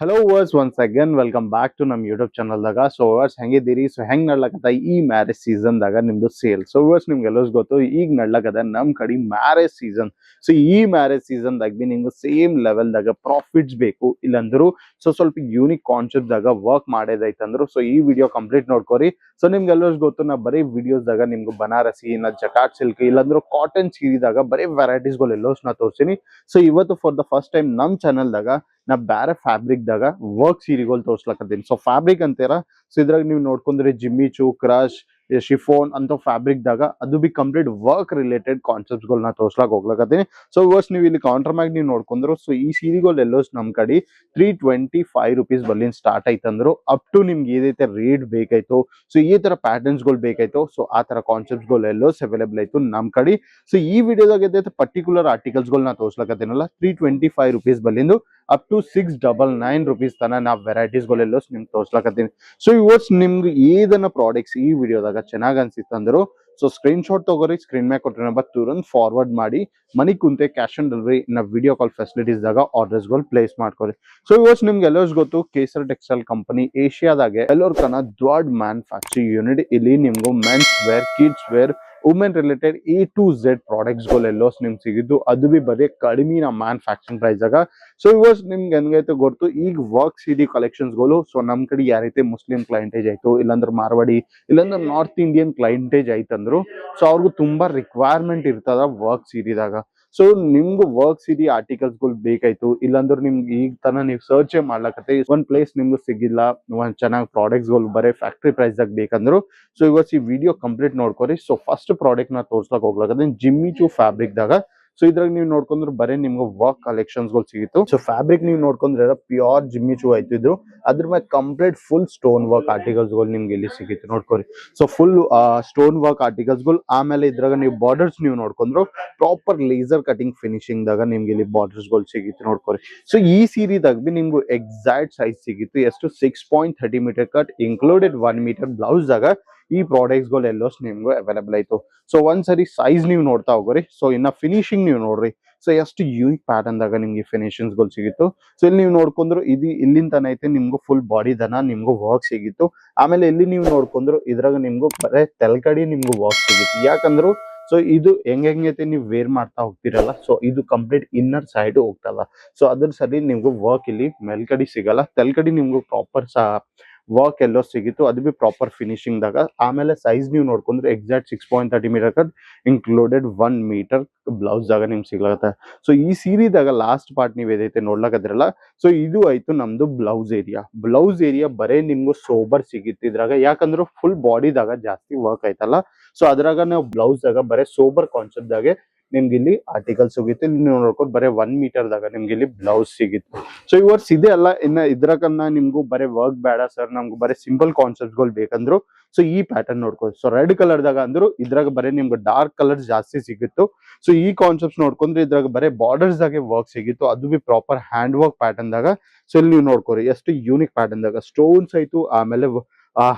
Hello viewers once again welcome back to ನಮ್ಮ YouTube ಚಾನಲ್ದಾಗ so viewers ಹೆಂಗಿದ್ದೀರಿ? So ಹೆಂಗ್ ನಡ್ಲಕತ್ತ ಈ ಮ್ಯಾರೇಜ್ ಸೀಸನ್ದಾಗ ನಿಮ್ದು ಸೇಲ್ ಸೊ ವರ್ಸ್ ನಿಮ್ಗೆ ಎಲ್ಲಸ್ ಗೊತ್ತು, ಈಗ ನಡ್ಲಕದ ನಮ್ಮ ಕಡೆ ಮ್ಯಾರೇಜ್ ಸೀಸನ್ ಸೊ ಈ ಮ್ಯಾರೇಜ್ ಸೀಸನ್ದಾಗ ಭೀ ನಿಮ್ಗೆ ಸೇಮ್ ಲೆವೆಲ್ದಾಗ ಪ್ರಾಫಿಟ್ಸ್ ಬೇಕು. ಇಲ್ಲಂದ್ರು ಸೊ ಸ್ವಲ್ಪ ಯೂನಿಕ್ ಕಾನ್ಸೆಪ್ಟ್ದಾಗ ವರ್ಕ್ ಮಾಡೋದೈತಂದ್ರು ಸೊ ಈ ವಿಡಿಯೋ ಕಂಪ್ಲೀಟ್ ನೋಡ್ಕೋರಿ. ಸೊ ಎಲ್ಲೋಸ್ ಗೊತ್ತು, ನಾ ಬರೀ ವಿಡಿಯೋಸ್ದಾಗ ನಿಮ್ಗೆ ಬನಾರಸಿ ಇಲ್ಲ ಜಕಾಟ್ ಸಿಲ್ಕ್ ಇಲ್ಲಾಂದ್ರೆ ಕಾಟನ್ ಸೀರಿದಾಗ ಬರೀ ವೆರೈಟೀಸ್ಗಳು ಎಲ್ಲೋಸ್ ನಾ ತೋರಿಸ್ತೀನಿ ಸೊ ಇವತ್ತು ಫಾರ್ ದ ಫಸ್ಟ್ ಟೈಮ್ ನಮ್ ಚಾನಲ್ದಾಗ ನಾ ಬೇರೆ ಫ್ಯಾಬ್ರಿಕ್ದಾಗ ವರ್ಕ್ ಸೀರೆಗಳು ತೋರ್ಸ್ಲಕತ್ತೀನಿ. ಸೊ ಫ್ಯಾಬ್ರಿಕ್ ಅಂತೀರ? ಸೊ ಇದ್ರಾಗ ನೀವು ನೋಡ್ಕೊಂಡ್ರೆ ಜಿಮ್ಮಿ ಚೂ ಕ್ರಶ್ ಶಿಫೋನ್ ಅಂತ ಫ್ಯಾಬ್ರಿಕ್ದಾಗ ಅದು ಬಿ ಕಂಪ್ಲೀಟ್ ವರ್ಕ್ ರಿಲೇಟೆಡ್ ಕಾನ್ಸೆಪ್ಟ್ಸ್ಗಳನ್ನ ತೋರ್ಸ್ಲಾಕ್ ಹೋಗ್ಲಕತ್ತೀನಿ. ಸೊ ಇವಸ್ ನೀವು ಇಲ್ಲಿ ಕೌಂಟರ್ ಮ್ಯಾಗ್ ನೀವು ನೋಡ್ಕೊಂಡ್ರು ಸೊ ಈ ಸೀರೆಗಳು ಎಲ್ಲೋಸ್ ನಮ್ಮ ಕಡೆ ತ್ರೀ ಟ್ವೆಂಟಿ ಫೈವ್ ರುಪೀಸ್ ಬರ್ಲಿನ್ ಸ್ಟಾರ್ಟ್ ಆಯ್ತಂದ್ರು. ಅಪ್ ಟು ನಿಮ್ಗೆ ಏದೈತೆ ರೇಟ್ ಬೇಕಾಯ್ತು ಸೊ ಈ ತರ ಪ್ಯಾಟರ್ನ್ಸ್ಗಳು ಬೇಕಾಯ್ತು ಸೊ ಆ ತರ ಕಾನ್ಸೆಪ್ಟ್ಗಳು ಎಲ್ಲೋಸ್ ಅವೈಲೇಬಲ್ ಆಯ್ತು ನಮ್ಮ ಕಡೆ. ಸೊ ಈ ವಿಡಿಯೋದಾಗ ಏದೈತೆ ಪರ್ಟಿಕ್ಯುಲರ್ ಆರ್ಟಿಕಲ್ಸ್ಗಳನ್ನ ತೋರ್ಸ್ಲಕತ್ತೀನಲ್ಲ three twenty five rupees ಬರ್ಲಿಂದು. Up to six double nine rupees ತನ ನಾವು ವೆರೈಟೀಸ್ಗಳೆಲ್ಲ ನಿಮ್ಗೆ ತೋರ್ಸ್ಲಕತ್ತೀನಿ. ಸೊ ಇವತ್ತು ನಿಮ್ಗೆ ಏದನ್ನ ಪ್ರಾಡಕ್ಟ್ಸ್ ಈ ವಿಡಿಯೋದಾಗ ಚೆನ್ನಾಗಿ ಅನ್ಸಿತ್ತಂದ್ರು ಸೊ ಸ್ಕ್ರೀನ್ ಶಾಟ್ ತಗೋರಿ ಸ್ಕ್ರೀನ್ ಮ್ಯಾಗ ಕೊಟ್ಟಿರೋ ನಂಬರ್ ತುರಂತ ಫಾರ್ವರ್ಡ್ ಮಾಡಿ, ಮನಿ ಕುಂತೆ ಕ್ಯಾಶ್ ಆನ್ ಡೆಲಿವರಿ ನಾವು ವಿಡಿಯೋ ಕಾಲ್ ಫೆಸಿಲಿಟೀಸ್ದಾಗ ಆರ್ಡರ್ಸ್ಗಳು ಆರ್ಡರ್ಸ್ಗಳು ಪ್ಲೇಸ್ ಮಾಡ್ಕೊರಿ ಸೊ ಇವತ್ತು ನಿಮ್ಗೆ ಎಲ್ಲರಿಗೂ ಗೊತ್ತು, ಕೇಸರ್ ಟೆಕ್ಸ್ಟೈಲ್ ಕಂಪನಿ ಏಷ್ಯಾದಾಗೆ ಎಲ್ಲರ ಕನ್ನ ದೊಡ್ಡ ಮ್ಯಾನುಫ್ಯಾಕ್ಚರಿಂಗ್ ಯೂನಿಟ್ ಇಲ್ಲಿ ನಿಮ್ಗೂ men's wear kids wear women related A to Z products ಎಲ್ಲೋಸ್ ನಿಮ್ಗೆ ಸಿಗಿದ್ದು, ಅದು ಬಿ ಬರೀ ಕಡಿಮೆ ನಮ್ಮ ಮ್ಯಾನುಫ್ಯಾಕ್ಚರಿಂಗ್ ಪ್ರೈಸ್ ಆಗ. ಸೊ ಇವಸ್ ನಿಮ್ಗೆ ಹೆಂಗೈತೆ ಗೊತ್ತು? ಈಗ ವರ್ಕ್ ಸಿಡಿ ಕಲೆಕ್ಷನ್ಸ್ಗಳು ಕಲೆಕ್ಷನ್ಸ್ಗಳು ಸೊ ನಮ್ಮ ಕಡೆ ಯಾರೈತೆ ಮುಸ್ಲಿಂ ಕ್ಲೈಂಟೇಜ್ ಆಯ್ತು, ಇಲ್ಲಾಂದ್ರೆ ಮಾರ್ವಾಡಿ, ಇಲ್ಲಾಂದ್ರೆ ನಾರ್ತ್ ಇಂಡಿಯನ್ ಕ್ಲೈಂಟೇಜ್ ಆಯ್ತಂದ್ರು. ಸೊ ಅವ್ರಿಗೂ ತುಂಬಾ ರಿಕ್ವೈರ್ಮೆಂಟ್ ಇರ್ತದ ವರ್ಕ್ ಸೀರಿದಾಗ ಸೊ ನಿಮ್ಗೂ ವರ್ಕ್ ಸಿಡಿ ಆರ್ಟಿಕಲ್ಸ್ಗಳು ಬೇಕಾಯ್ತು, ಇಲ್ಲಾಂದ್ರೆ ನಿಮ್ಗೆ ಈಗ ತನ ನೀವು ಸರ್ಚ್ ಮಾಡ್ಲಕತ್ತೆ ಒಂದ್ ಪ್ಲೇಸ್ ನಿಮ್ಗೂ ಸಿಗಿಲ್ಲ, ಒಂದ್ ಚೆನ್ನಾಗಿ ಪ್ರಾಡಕ್ಟ್ಸ್ಗಳು ಬರೀ ಫ್ಯಾಕ್ಟ್ರಿ ಪ್ರೈಸ್ ದಾಗ ಬೇಕಂದ್ರು. ಸೊ ಇವತ್ತು ಈ ವಿಡಿಯೋ ಕಂಪ್ಲೀಟ್ ನೋಡ್ಕೊರಿ. ಸೊ ಫಸ್ಟ್ ಪ್ರಾಡಕ್ಟ್ನ ತೋರ್ಸ್ಲಕ್ ಹೋಗ್ಲಕತ್ತೆ ಜಿಮ್ಮಿ ಚೂ ಫ್ಯಾಬ್ರಿಕ್ ದಾಗ. ಸೊ ಇದ್ರಾಗ ನೀವು ನೋಡ್ಕೊಂಡ್ರೆ ಬರೀ ನಿಮ್ಗೆ ವರ್ಕ್ ಕಲೆಕ್ಷನ್ಸ್ಗಳು ಸಿಗಿತ್ತು. ಸೊ ಫ್ಯಾಬ್ರಿಕ್ ನೀವು ನೋಡ್ಕೊಂಡ್ರೆ ಪ್ಯೂರ್ ಜಿಮ್ಮಿ ಚೂ ಆಯ್ತಿದ್ರು. ಅದ್ರ ಮೇಲೆ ಕಂಪ್ಲೀಟ್ ಫುಲ್ ಸ್ಟೋನ್ ವರ್ಕ್ ಆರ್ಟಿಕಲ್ಸ್ಗಳು ನಿಮ್ಗೆ ಇಲ್ಲಿ ಸಿಗಿತ್ತು. ನೋಡ್ಕೊರಿ. ಸೊ ಫುಲ್ ಸ್ಟೋನ್ ವರ್ಕ್ ಆರ್ಟಿಕಲ್ಸ್ಗಳು ಆಮೇಲೆ ಇದ್ರಾಗ ನೀವು ಬಾರ್ಡರ್ಸ್ ನೀವು ನೋಡ್ಕೊಂಡ್ರು ಪ್ರಾಪರ್ ಲೇಸರ್ ಕಟಿಂಗ್ ಫಿನಿಶಿಂಗ್ ದಾಗ ನಿಮ್ಗೆ ಇಲ್ಲಿ ಬಾರ್ಡರ್ಸ್ಗಳು ಸಿಗಿತ್ತು. ನೋಡ್ಕೊರಿ. ಸೊ ಈ ಸೀರಿದಾಗ ಬಿ ನಿಮ್ಗೆ ಎಕ್ಸಾಕ್ಟ್ ಸೈಜ್ ಸಿಗಿತ್ತು. ಎಷ್ಟು? Six point thirty metre cut included one metre blouse ದಾಗ ಈ ಪ್ರಾಡಕ್ಟ್ಸ್ಗಳು ಎಲ್ಲೋ ನಿಮ್ಗೆ ಅವೈಲೇಬಲ್ ಆಯ್ತು. ಸೊ ಒಂದ್ಸರಿ ಸೈಜ್ ನೀವು ನೋಡ್ತಾ ಹೋಗೋರಿ. ಸೊ ಇನ್ನ ಫಿನಿಶಿಂಗ್ ನೀವು ನೋಡ್ರಿ. ಸೊ ಎಷ್ಟು ಯೂನಿಕ್ ಪ್ಯಾಟರ್ನ್ ದಾಗ ನಿಮ್ಗೆ ಫಿನಿಶಿಂಗ್ಸ್ಗಳು ಸಿಗಿತ್ತು. ಸೊ ಇಲ್ಲಿ ನೀವು ನೋಡ್ಕೊಂಡ್ರು ಇದು ಇಲ್ಲಿಂದ ಐತೆ, ನಿಮ್ಗೂ ಫುಲ್ ಬಾಡಿ ದನ, ನಿಮ್ಗೂ ವರ್ಕ್ ಸಿಗಿತ್ತು. ಆಮೇಲೆ ಇಲ್ಲಿ ನೀವು ನೋಡ್ಕೊಂಡ್ರು ಇದ್ರಾಗ ನಿಮ್ಗೂ ಬರೇ ತೆಲ್ಕಡಿ ನಿಮ್ಗೂ ವರ್ಕ್ ಸಿಗಿತ್ತು. ಯಾಕಂದ್ರು ಸೊ ಇದು ಹೆಂಗ್ ಹೆಂಗೈತೆ ನೀವು ವೇರ್ ಮಾಡ್ತಾ ಹೋಗ್ತಿರಲ್ಲ ಸೊ ಇದು ಕಂಪ್ಲೀಟ್ ಇನ್ನರ್ ಸೈಡ್ ಹೋಗ್ತಲ್ಲ. ಸೊ ಅದ್ರ ಸರಿ ನಿಮ್ಗೂ ವರ್ಕ್ ಇಲ್ಲಿ ಮೇಲ್ಗಡೆ ಸಿಗಲ್ಲ. ತೆಲ್ಕಡಿ ನಿಮ್ಗೂ ಪ್ರಾಪರ್ ವರ್ಕ್ ಎಲ್ಲೋ ಸಿಗಿತ್ತು, ಅದು ಬಿ ಪ್ರಾಪರ್ ಫಿನಿಶಿಂಗ್ ದಾಗ. ಆಮೇಲೆ ಸೈಜ್ ನೀವು ನೋಡ್ಕೊಂಡ್ರೆ exact six point thirty meter included one meter blouse ದಾಗ ನಿಮ್ಗೆ ಸಿಗ್ಲಾಗತ್ತೆ. ಸೊ ಈ ಸೀರಿದಾಗ ಲಾಸ್ಟ್ ಪಾರ್ಟ್ ನೀವು ಏದೈತೆ ನೋಡ್ಲಾಕದ್ರಲ್ಲ ಸೊ ಇದು ಆಯ್ತು ನಮ್ದು ಬ್ಲೌಸ್ ಏರಿಯಾ ಬ್ಲೌಸ್ ಏರಿಯಾ ಬರೇ ನಿಮ್ಗೂ ಸೋಬರ್ ಸಿಗಿತ್ತು ಇದ್ರಾಗ. ಯಾಕಂದ್ರೆ ಫುಲ್ ಬಾಡಿದಾಗ ಜಾಸ್ತಿ ವರ್ಕ್ ಆಯ್ತಲ್ಲ. ಸೊ ಅದ್ರಾಗ ನಾವು ಬ್ಲೌಸ್ ದಾಗ ಬರೇ ಸೋಬರ್ ಕಾನ್ಸೆಪ್ಟ್ ದಾಗೆ ನಿಮ್ಗೆ ಇಲ್ಲಿ ಆರ್ಟಿಕಲ್ ಸಿಗುತ್ತೆ ನೀವು ನೋಡ್ಕೊಂಡು ಬರೀ ಒನ್ ಮೀಟರ್ ದಾಗ ನಿಮ್ಗೆ ಇಲ್ಲಿ ಬ್ಲೌಸ್ ಸಿಗಿತ್ತು ಸೊ ಇವರ್ಸ್ ಇದೆ ಅಲ್ಲ, ಇನ್ನ ಇದ್ರಕನ್ನ ನಿಮ್ಗೂ ಬರೀ ವರ್ಕ್ ಬೇಡ ಸರ್ ನಮ್ಗೆ ಬರೀ ಸಿಂಪಲ್ ಕಾನ್ಸೆಪ್ಟ್ಗಳು ಬೇಕಂದ್ರು. ಸೊ ಈ ಪ್ಯಾಟರ್ನ್ ನೋಡ್ಕೊಳ್ಳಿ ಸೊ ರೆಡ್ ಕಲರ್ ದಾಗ ಅಂದ್ರು ಇದ್ರಾಗ ಬರೀ ನಿಮ್ಗೆ ಡಾರ್ಕ್ ಕಲರ್ ಜಾಸ್ತಿ ಸಿಗುತ್ತೆ. ಸೊ ಈ ಕಾನ್ಸೆಪ್ಟ್ಸ್ ನೋಡ್ಕೊಂಡ್ರೆ ಇದ್ರಾಗ ಬರೀ ಬಾರ್ಡರ್ಸ್ ದಾಗೆ ವರ್ಕ್ ಸಿಗಿತ್ತು. ಅದು ಬಿ ಪ್ರಾಪರ್ ಹ್ಯಾಂಡ್ ವರ್ಕ್ ಪ್ಯಾಟರ್ನ್ ದಾಗ. ಸೊ ಇಲ್ಲಿ ನೀವು ನೋಡ್ಕೊರಿ, ಎಷ್ಟು ಯೂನಿಕ್ ಪ್ಯಾಟರ್ನ್ ದಾಗ. ಸ್ಟೋನ್ಸ್ ಆಯ್ತು, ಆಮೇಲೆ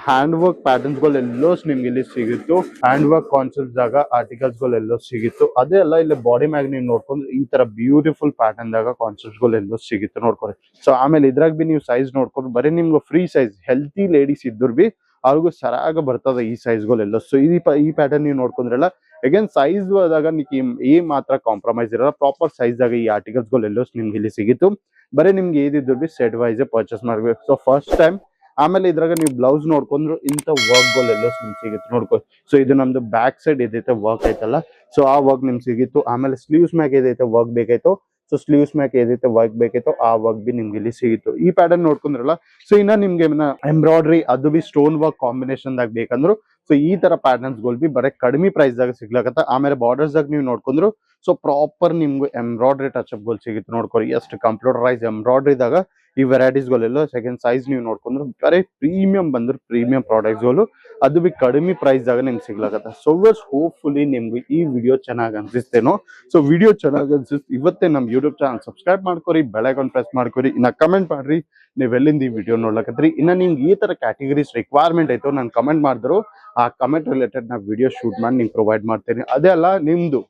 ಹ್ಯಾಂಡ್ ವರ್ಕ್ ಪ್ಯಾಟರ್ನ್ಸ್ಗಳು ಎಲ್ಲೋ ನಿಮ್ಗೆ ಇಲ್ಲಿ ಸಿಗುತ್ತೆ. ಹ್ಯಾಂಡ್ ವರ್ಕ್ ಕಾನ್ಸೆಪ್ಟ್ ದಾಗ ಆರ್ಟಿಕಲ್ಸ್ಗಳು ಎಲ್ಲೋ ಸಿಗಿತ್ತು. ಅದೇ ಅಲ್ಲ, ಇಲ್ಲಿ ಬಾಡಿ ಮ್ಯಾಗ್ ನೀವು ನೋಡ್ಕೊಂಡು ಈ ತರ ಬ್ಯೂಟಿಫುಲ್ ಪ್ಯಾಟರ್ನ್ ದಾಗ ಕಾನ್ಸೆಪ್ಟ್ಸ್ಗಳು ಎಲ್ಲೋ ಸಿಗುತ್ತೆ ನೋಡ್ಕೊರಿ ಸೊ ಆಮೇಲೆ ಇದ್ರಾಗ ಬಿ ನೀವು ಸೈಜ್ ನೋಡ್ಕೊಂಡು, ಬರೀ ನಿಮ್ಗೆ ಫ್ರೀ ಸೈಜ್ ಹೆಲ್ತಿ ಲೇಡೀಸ್ ಇದ್ರು ಬಿ ಅವ್ರಿಗೂ ಸರಾಗ ಬರ್ತದ ಈ ಸೈಜ್ ಗಳೆಲ್ಲ. ಸೊ ಈ ಈ ಪ್ಯಾಟರ್ನ್ ನೀವು ನೋಡ್ಕೊಂಡ್ರಲ್ಲ ಅಗೇನ್ ಸೈಜ್ ಆದಾಗ ನಿಮ್ಗೆ ಈ ಮಾತ್ರ ಕಾಂಪ್ರಮೈಸ್ ಇರಲ್ಲ. ಪ್ರಾಪರ್ ಸೈಜ್ ದಾಗ ಈ ಆರ್ಟಿಕಲ್ಸ್ ಗಳೆಲ್ಲೋ ನಿಮ್ಗೆ ಇಲ್ಲಿ ಸಿಗಿತ್ತು. ಬರೀ ನಿಮ್ಗೆ ಏದಿದ್ರು ಬಿ ಸೆಟ್ ವೈಸ್ ಪರ್ಚೇಸ್ ಮಾಡ್ಬೇಕು. ಸೊ ಫಸ್ಟ್ ಟೈಮ್ ಆಮೇಲೆ ಇದ್ರಾಗ ನೀವು ಬ್ಲೌಸ್ ನೋಡ್ಕೊಂಡ್ರು ಇಂಥ ವರ್ಕ್ ಎಲ್ಲ ನಿಮ್ಗೆ ಸಿಗುತ್ತೆ ನೋಡ್ಕೊ. ಸೊ ಇದು ನಮ್ದು ಬ್ಯಾಕ್ ಸೈಡ್ ಇದೈತೆ ವರ್ಕ್ ಐತಲ್ಲ. ಸೊ ಆ ವರ್ಕ್ ನಿಮ್ಗೆ ಸಿಗಿತ್ತು. ಆಮೇಲೆ ಸ್ಲೀವ್ಸ್ ಮ್ಯಾಗ ಏದೈತೆ ವರ್ಕ್ ಬೇಕಾಯ್ತು. ಸೊ ಸ್ಲೀವ್ಸ್ ಮ್ಯಾಕ್ ಏದೈತೆ ವರ್ಕ್ ಬೇಕಾಯ್ತು, ಆ ವರ್ಕ್ ಬಿ ನಿಮ್ಗೆ ಇಲ್ಲಿ ಸಿಗಿತ್ತು. ಈ ಪ್ಯಾಟರ್ನ್ ನೋಡ್ಕೊಂಡ್ರಲ್ಲ ಸೊ ಇನ್ನ ನಿಮ್ಗೆ ಎಂಬ್ರಾಯ್ಡ್ರಿ ಅದು ಬಿ ಸ್ಟೋನ್ ವರ್ಕ್ ಕಾಂಬಿನೇಷನ್ ದಾಗ ಬೇಕಂದ್ರು ಸೊ ಈ ತರ ಪ್ಯಾಟರ್ನ್ಸ್ ಗೋಲ್ ಬಿ ಬರೇ ಕಡಿಮೆ ಪ್ರೈಸ್ ದಾಗ ಸಿಗ್ಲಕತ್ತ. ಆಮೇಲೆ ಬಾರ್ಡರ್ಸ್ ದಾಗ ನೀವು ನೋಡ್ಕೊಂಡ್ರು ಸೊ ಪ್ರಾಪರ್ ನಿಮ್ಗೆ ಎಂಬ್ರಾಯ್ಡ್ರಿ ಟಚ್ ಅಪ್ ಗೋಲ್ ಸಿಗುತ್ತೆ ನೋಡ್ಕೊರಿ. ಎಷ್ಟು ಕಂಪ್ಯೂಟರೈಸ್ ಎಂಬ್ರಾಯ್ಡ್ರಿ ದಾಗ ಈ ವೆರೈಟೀಸ್ ಗಳೆಲ್ಲ ಸೆಕೆಂಡ್ ಸೈಜ್ ನೀವು ನೋಡ್ಕೊಂಡ್ರೆ ಬರೀ ಪ್ರೀಮಿಯಂ ಬಂದ್ರೆ ಪ್ರೀಮಿಯಂ ಪ್ರಾಡಕ್ಟ್ಸ್ಗಳು ಅದು ಬಿ ಕಡಿಮೆ ಪ್ರೈಸ್ ದಾಗ ನಿಮ್ಗೆ ಸಿಗ್ಲಕತ್ತ. ಸೊ ವರ್ಸ್ ಹೋಪ್ಫುಲಿ ನಿಮ್ಗೆ ಈ ವಿಡಿಯೋ ಚೆನ್ನಾಗಿ ಅನ್ಸಿಸ್ತೇನೋ. ಸೊ ವಿಡಿಯೋ ಚೆನ್ನಾಗಿ ಅನ್ಸಿಸ್ ಇವತ್ತೇ ನಮ್ಮ ಯೂಟ್ಯೂಬ್ ಚಾನಲ್ ಸಬ್ಸ್ಕ್ರೈಬ್ ಮಾಡ್ಕೊರಿ ಬೆಳಗೊಂದು ಪ್ರೆಸ್ ಮಾಡ್ಕೊರಿ, ಇನ್ನ ಕಮೆಂಟ್ ಮಾಡ್ರಿ. ನೀವು ಎಲ್ಲಿಂದ ಈ ವಿಡಿಯೋ ನೋಡ್ಲಕತ್ರಿ ಇನ್ನ ನಿಮ್ಗೆ ಈ ತರ ಕ್ಯಾಟಗರೀಸ್ ರಿಕ್ವೈರ್ಮೆಂಟ್ ಐತೋ, ನಾನು ಕಮೆಂಟ್ ಮಾಡಿದ್ರು, ಆ ಕಮೆಂಟ್ ರಿಲೇಟೆಡ್ ನಾವು ವಿಡಿಯೋ ಶೂಟ್ ಮಾಡಿ ನಿಮ್ಗೆ ಪ್ರೊವೈಡ್ ಮಾಡ್ತೇನೆ. ಅದೇ ಅಲ್ಲ, ನಿಮ್ದು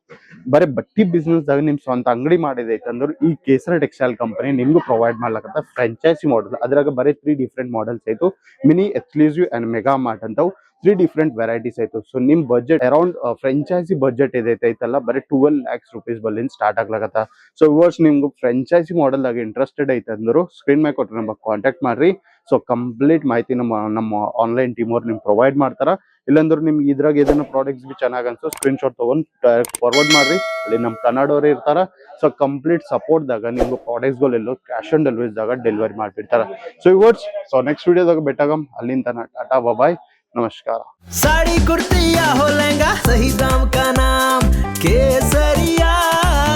ಬರೀ ಬಟ್ಟಿ ಬಿಸ್ನೆಸ್ದಾಗ ನಿಮ್ಮ ನಿಮ್ ಸ್ವಂತ ಅಂಗಡಿ ಮಾಡಿದೈತೆ ಅಂದ್ರೆ ಈ ಕೇಸರ ಟೆಕ್ಸ್ಟೈಲ್ ಕಂಪನಿ ನಿಮ್ಗೂ ಪ್ರೊವೈಡ್ ಮಾಡ್ಲಕತ್ತ ಫ್ರಾಂಚೈಸಿ ಮಾಡೆಲ್ ಅದ್ರಾಗ ಬರೀ ತ್ರೀ ಡಿಫ್ರೆಂಟ್ ಮಾಡೆಲ್ಸ್ ಆಯ್ತು mini exclusive and mega mart ಅಂತವು. Three different varieties ಆಯ್ತು ಸೊ ನಿಮ್ಮ ಬಜೆಟ್ ಅರೌಂಡ್ ಫ್ರೆಂಚೈಸಿ ಬಜೆಟ್ ಇದೈತೆ ಐತಲ್ಲ, ಬರೀ ಟ್ವೆಲ್ ಲ್ಯಾಕ್ಸ್ ರುಪೀಸ್ ಬಲ್ಲಿಂದ ಸ್ಟಾರ್ಟ್ ಆಗ್ಲಕತ್ತ. ಸೊ ಇವರ್ಸ್ ನಿಮ್ಗೆ ಫ್ರಾಂಚೈಸಿ ಮಾಡೆಲ್ದಾಗ ಇಂಟ್ರೆಸ್ಟೆಡ್ ಐತೆ ಅಂದರು ಸ್ಕ್ರೀನ್ ಮೇಲೆ ಕೊಟ್ಟರೆ ನಮಗೆ ಕಾಂಟ್ಯಾಕ್ಟ್ ಮಾಡ್ರಿ. ಸೊ ಕಂಪ್ಲೀಟ್ ಮಾಹಿತಿ ನಮ್ಮ ನಮ್ಮ ಆನ್ಲೈನ್ ಟೀಮ್ ಅವ್ರು ನಿಮ್ಗೆ ಪ್ರೊವೈಡ್ ಮಾಡ್ತಾರ ಇಲ್ಲಾಂದ್ರೆ ನಿಮ್ಗೆ ಇದ್ರಾಗ ಏದನ್ನ ಪ್ರಾಡಕ್ಟ್ಸ್ ಬಿ ಚೆನ್ನಾಗ್ ಅನ್ಸೋ ಸ್ಕ್ರೀನ್ ಶಾಟ್ ತಗೊಂಡ್ ಡೈರೆಕ್ಟ್ ಫಾರ್ವರ್ಡ್ ಮಾಡ್ರಿ ಅಲ್ಲಿ ನಮ್ಮ ಕನ್ನಡವ್ರು ಇರ್ತಾರ ಸೊ ಕಂಪ್ಲೀಟ್ ಸಪೋರ್ಟ್ ದಾಗ ನಿಮ್ಗೆ ಪ್ರಾಡಕ್ಟ್ಸ್ ಗಳು ಕ್ಯಾಶ್ ಆನ್ ಡೆಲಿವರಿ ದಾಗ ಡೆಲಿವರಿ ಮಾಡ್ಬಿಡ್ತಾರ ಸೊ ಇವರ್ಸ್ ಸೊ ನೆಕ್ಸ್ಟ್ ವಿಡಿಯೋದಾಗ ಬೆಟ್ಟಾಗಮ್ ಅಲ್ಲಿಂದ ಟಾಟಾ ಬಾಯ್ ನಮಸ್ಕಾರ साड़ी कुर्ती या हो लहंगा सही दाम का नाम केसरिया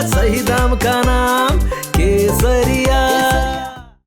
सही दाम का नाम केसरिया